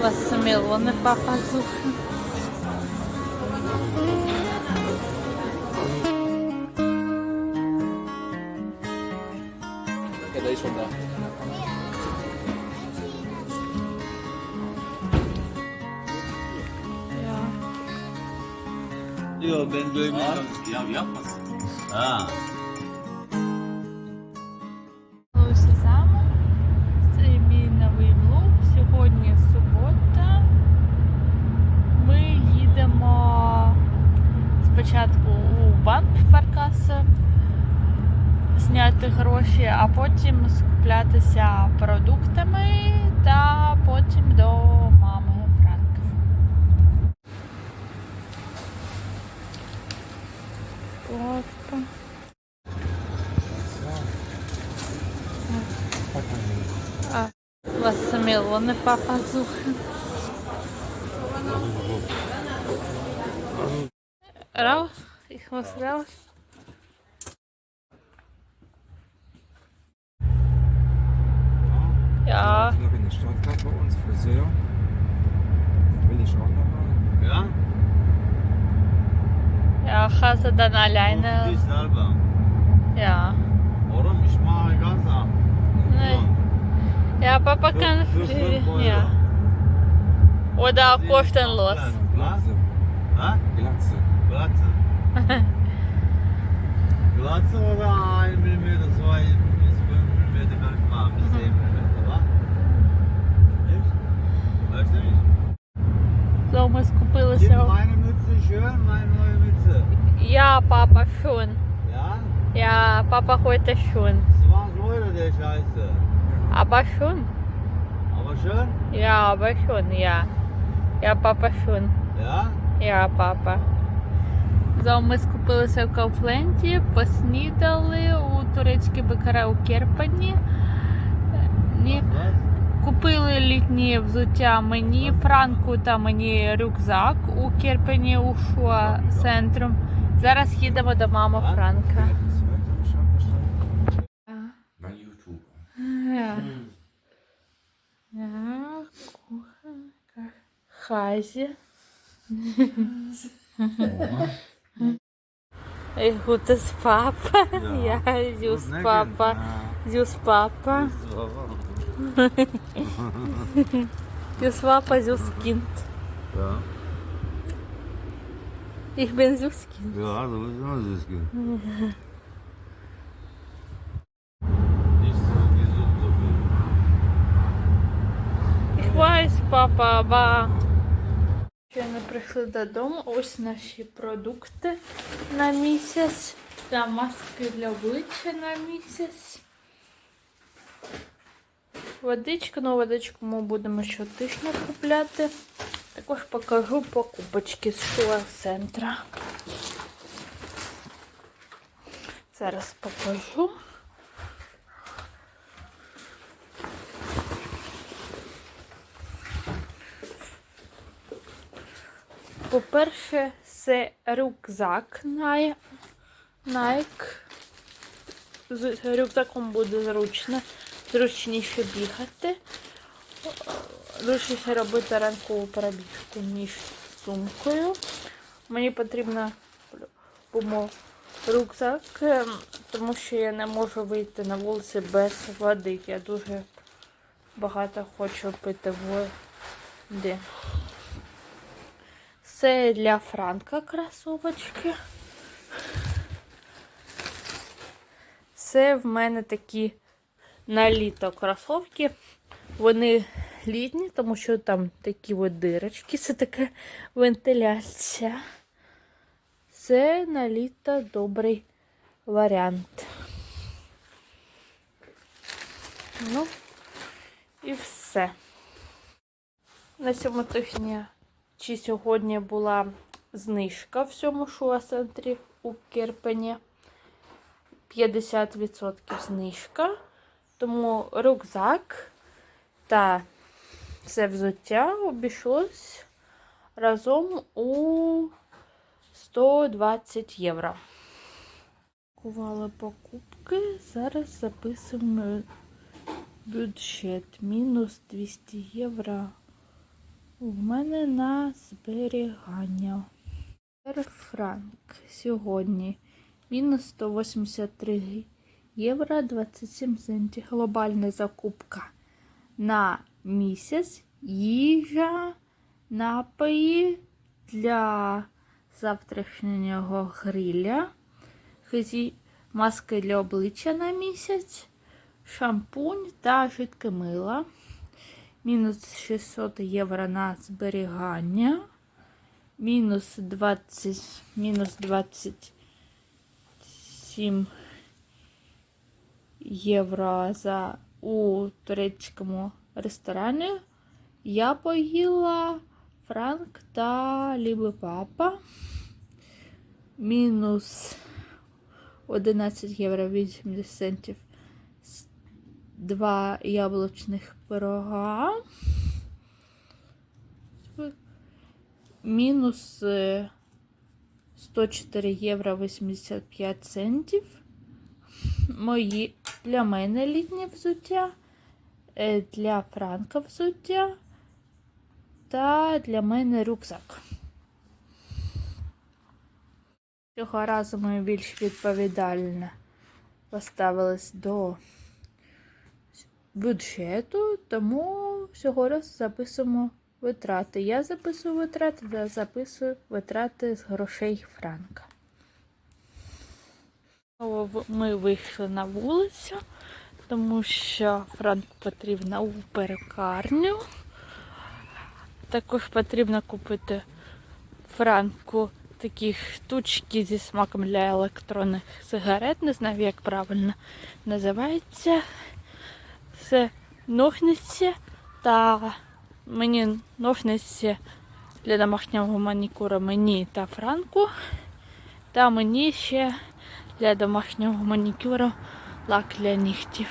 Класс мелоны папа зуха. Okay, daí schon da. Ja. Yo ben doymadım. Ya yapmasın. Ha. Спочатку у банк в зняти гроші, а потім скуплятися продуктами та потім до мами Франка. Папа. А, Wassermelone Papa suchen. Raus? Ich muss raus. Ja, Noch in der Stadt bei uns, Friseur. Will ich auch nochmal. Ja? ja, Hase dann Für alleine. dich selber. Ja. Warum? Ich mache ganz ab. Ja, Papa kann Für- für ja. Oder kostenlos. Glatze. Glatze. Glatze. Glatze oder 1 mm, 2 bis 5 mm kann ich machen, bis 10 mm, wa? Nicht? Weißt du nicht? So, ми Gib скупилися. meine Mütze schön, meine neue Mütze. Ja, Papa, schon. Ja? Ja, Papa heute schon. 20 Euro der Scheiße. Aber schon. Aber schön? Ja, aber schon, ja. Ja, Papa schon. Ja? Я папа. Ми скупилися в Кауфленді, поснідали у турецькій бекаре у Керпані. Ні, купили літні взуття мені, Франку та мені рюкзак у Керпені у Шуа центру. Зараз їдемо до мами Франка. Das Errutas papa. Ja, jus papa. Jus papa. jus papa, jus kind. Ja. Ich bin süß Kind. Ja, du bist immer süß Kind. Ich weiß, Papa, aber... Ще не прийшли додому. Ось наші продукти на місяць. Та маски для обличчя на місяць. Водичка, ну водичку ми будемо щотижня купляти. Також покажу покупочки з шуа центра. Зараз покажу. По-перше, це рюкзак Nike. З рюкзаком буде зручно, зручніше бігати. Зручніше робити ранкову перебіжку, ніж з сумкою. Мені потрібно рюкзак, ем, тому що я не можу вийти на вулиці без води. Я дуже багато хочу пити води. Це для Франка кросовочки. Це в мене такі на літо кросовки. Вони літні, тому що там такі от дирочки, це така вентиляція. Це на літо добрий варіант. Ну, і все. На цьому тижні чи сьогодні була знижка в цьому шуа-центрі у Кирпені. 50% знижка. Тому рюкзак та це взуття обійшлось разом у 120 євро. Кували покупки. Зараз записуємо бюджет. Мінус 200 євро у мене на зберігання. Франк сьогодні мінус 183 євро 27 центів. Глобальна закупка на місяць, їжа, напої для завтрашнього гриля, маски для обличчя на місяць, шампунь та жидке мило. Мінус 600 євро на зберігання. Мінус 20, мінус 27 євро за у турецькому ресторані. Я поїла франк та ліби папа. Мінус 11 євро 80 центів. Два яблучних пирога. Мінус е, 104 євро 85 центів. Мої для мене літнє взуття, е, для Франка взуття та для мене рюкзак. Цього разу ми більш відповідально поставились до бюджету, тому всього раз записуємо витрати. Я записую витрати, та записую витрати з грошей Франка. Ми вийшли на вулицю, тому що Франк потрібно у перекарню. Також потрібно купити Франку такі штучки зі смаком для електронних сигарет. Не знаю, як правильно називається. Це ножниці та мені ножниці для домашнього манікюру мені та Франку. Та мені ще для домашнього манікюру лак для нігтів.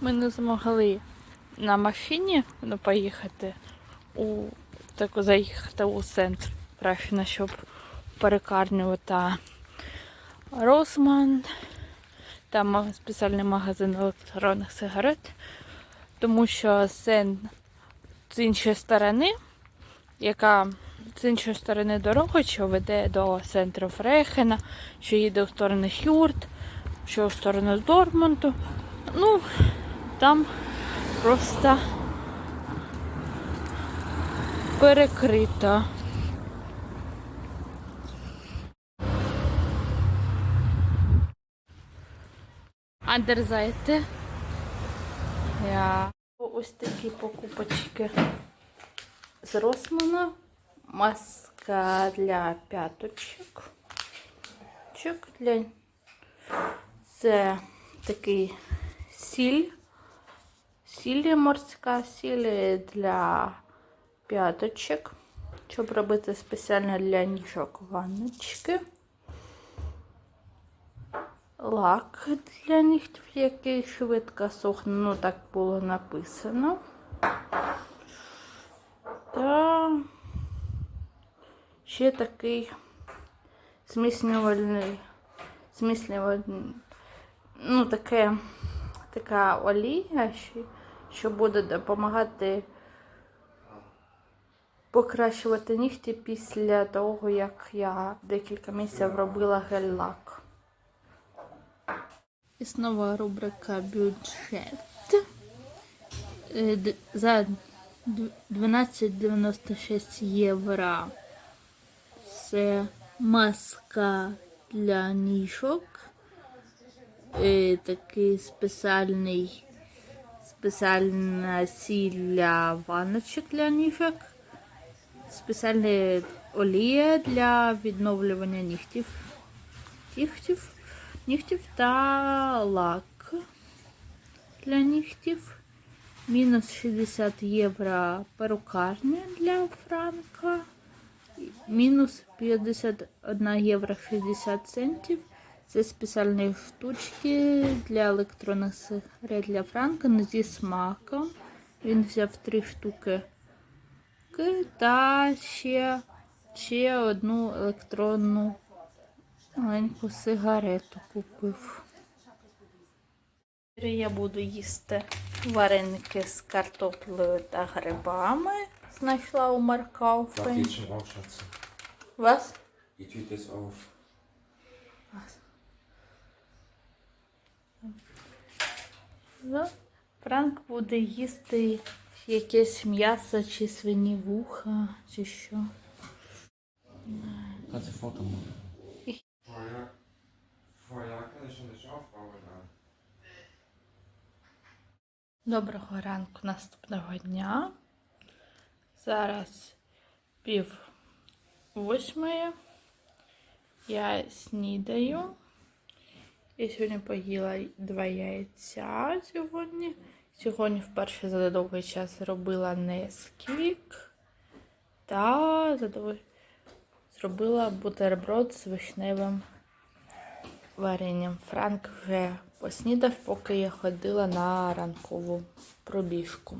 Ми не змогли на машині ну, поїхати у таку заїхати у центр Прашина, щоб в перекарню та Росман. Там спеціальний магазин електронних сигарет, тому що це з іншої сторони, яка з іншої сторони дороги, що веде до центру Фрехена, що їде у сторону Хюрт, що у сторону Дормонту. Ну, там просто перекрита. Андерзайте. Я... Ось такі покупочки з Росмана. Маска для п'яточок. Чок для... Це такий сіль. Сіль морська сіль для п'яточок. Щоб робити спеціально для ніжок ванночки. Лак для нігтів, який швидко сохне, ну так було написано. Та ще такий зміцнювальний, зміцнювальний, ну таке, така олія, що буде допомагати покращувати нігті після того, як я декілька місяців робила гель-лак. І знову рубрика бюджет. Е, За 12,96 євро. Це маска для ніжок. Е, Такий спеціальний спеціальна сіль для ванночок для ніжок. Спеціальна олія для відновлювання нігтів. Нігтів нігтів та лак для нігтів. Мінус 60 євро перукарня для Франка. Мінус 51 євро 60 центів. Це спеціальні штучки для електронних сигарет для Франка зі смаком. Він взяв три штуки. Та ще, ще одну електронну маленьку сигарету купив. Я буду їсти вареники з картоплею та грибами. Знайшла у Schatz. Вас? Tüte ist auf. Ну, Франк буде їсти якесь м'ясо чи свині вуха, чи що. Kannst du ein Vorher kann ich schon nicht aufbauen. Доброго ранку наступного дня. Зараз пів восьмої. Я снідаю. Я сьогодні поїла два яйця сьогодні. Сьогодні вперше за довгий час зробила несквік та за довгий- зробила бутерброд з вишневим варенням. Франк вже поснідав, поки я ходила на ранкову пробіжку.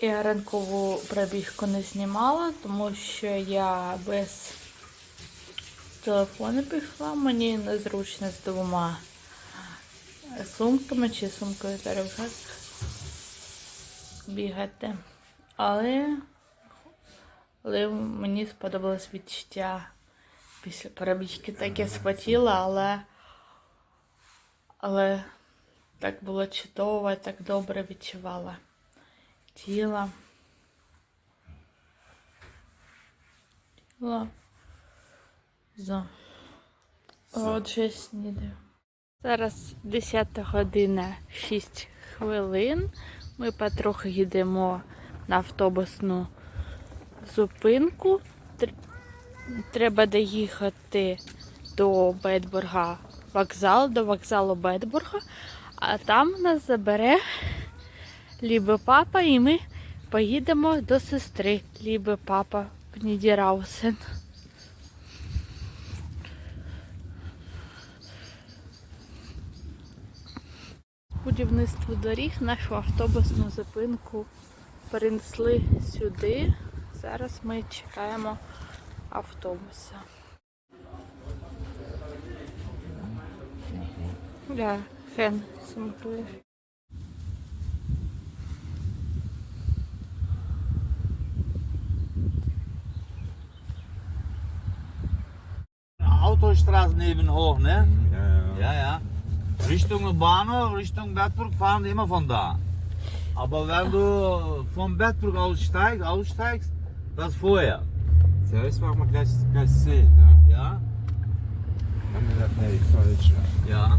Я ранкову пробіжку не знімала, тому що я без телефону пішла. Мені незручно з двома сумками чи сумкою рюкзак бігати. Але, але мені сподобалось відчуття після перебіжки. Так я спотіла, але, але так було чудово, так добре відчувала тіло. Тіло. За. Отже, снідаю. Зараз 10 година 6 хвилин. Ми потрохи йдемо на автобусну зупинку. Треба доїхати до Бетбурга вокзал, до вокзалу Бетбурга, а там нас забере Лібе папа, і ми поїдемо до сестри Лібе папа в Нідіраусен. Будівництво доріг нашу автобусну зупинку перенесли сюди. Зараз ми чекаємо автобуса. Ja, hen сумку. Autostraße nebenhoch, ne? Ja, ja. Ja, ja. Richtung Bahnhof, Richtung Bedburg fahren die immer von da. Aber wenn du von Bedburg aussteigst, aussteigst, das vorher. Zuerst machen wir gleich, gleich 10, ne? Ja? Dann haben wir gesagt, nee, falsch. Ja.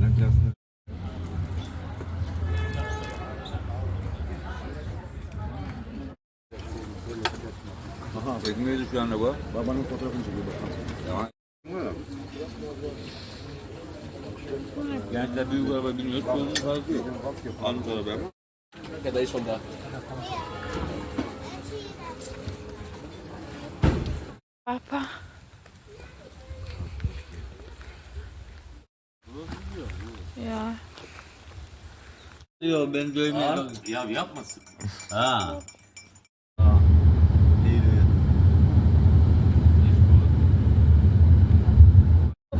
Dann gleich ne. Aha, çekmeyi şu anda bu. Babanın fotoğrafını çekiyor bakalım. Ya. Gençler büyük araba biniyor, çoğunun fazla yok. Anlık araba. Ja, da ist schon Папа. Ja. Yok ben wie hat man's? Ha.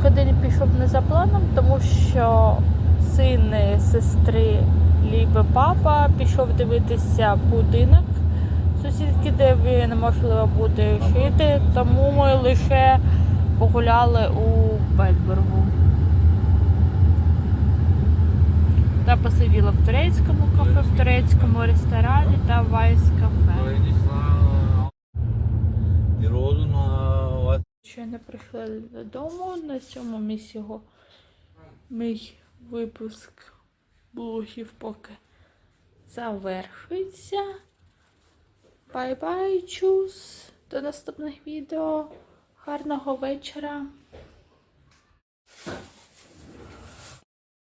Ходилі пішов не за планом, тому що син сестри Ліби папа пішов дивитися будинок сусідки, де він можливо буде жити, тому ми лише погуляли у Бетбургу. Та посиділа в турецькому кафе, в турецькому ресторані та Вайс кафе. Ще не прийшли додому. На цьому мій сього мій випуск блогів поки завершується. Бай-бай, чус. До наступних відео. Гарного вечора.